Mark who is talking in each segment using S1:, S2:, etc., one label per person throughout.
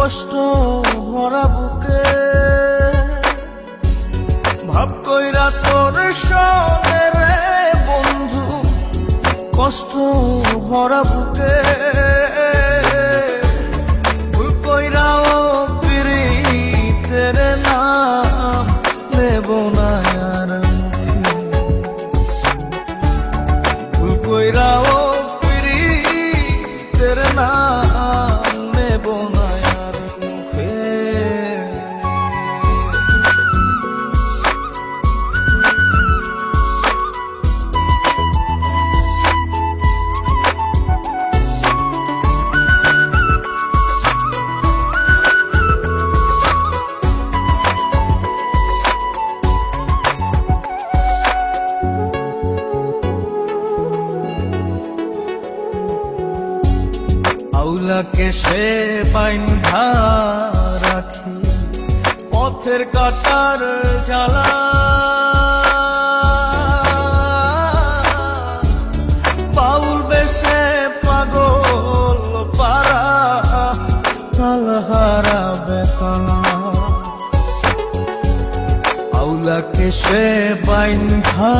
S1: কষ্ট ভরা বুকে ভাব কইরা তোর রে বন্ধু কষ্ট ভরা বুকে। আউলাকে সে বাইন্ধা রাখি। পথের কাটার জ্বালা। বাউল বেশে পাগল পারা তালহারা বেতলা আউলাকে সে বাইন্ধা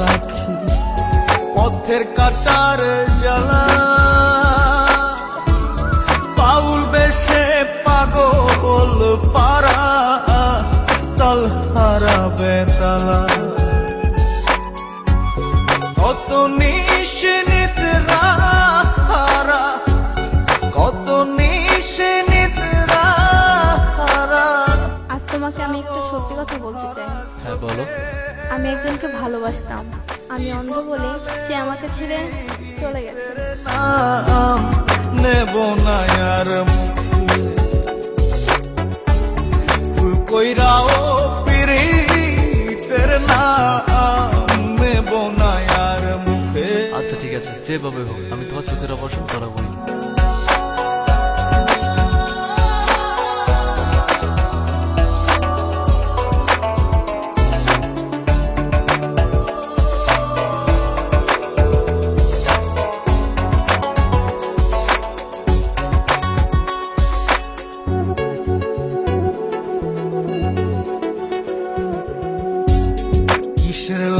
S1: রাখি। পথের কাটার জ্বালা। পারা তালহারা বেতালা কত নিশ্চিত রাহারা কত নিশ্চিত রাহারা।
S2: আজ তোমাকে আমি একটা সত্যি কথা বলতে চাই।
S3: হ্যাঁ বলো।
S2: আমি একজনকে ভালোবাসতাম। আমি অন্ধ বলে সে আমাকে ছেড়ে চলে গেছে।
S1: নেব না আর কইরাও পিরি তের নেব না আর মুখে।
S3: আচ্ছা ঠিক আছে, যেভাবে হোক, আমি তোমার চোখের অপারেশন করাবোই।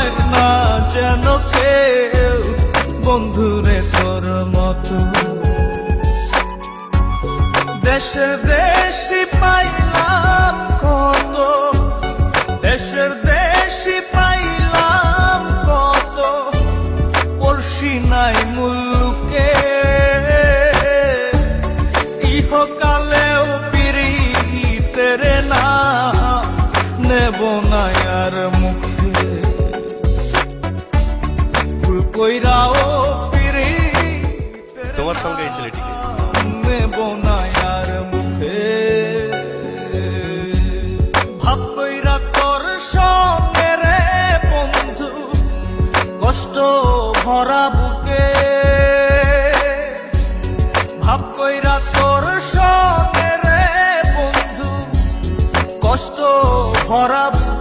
S1: পায় না যেন কেউ। বন্ধুরে তোর দেশে দেশি পাইলাম কইরাও পিরি
S4: তোমার সঙ্গে এই ছেলেটিকে।
S1: নেব না আর মুখে। ভাব কইরা তোর সঙ্গে রে বন্ধু কষ্ট ভরা বুকে। ভাব কইরা তোর সঙ্গে রে বন্ধু কষ্ট ভরা বুকে।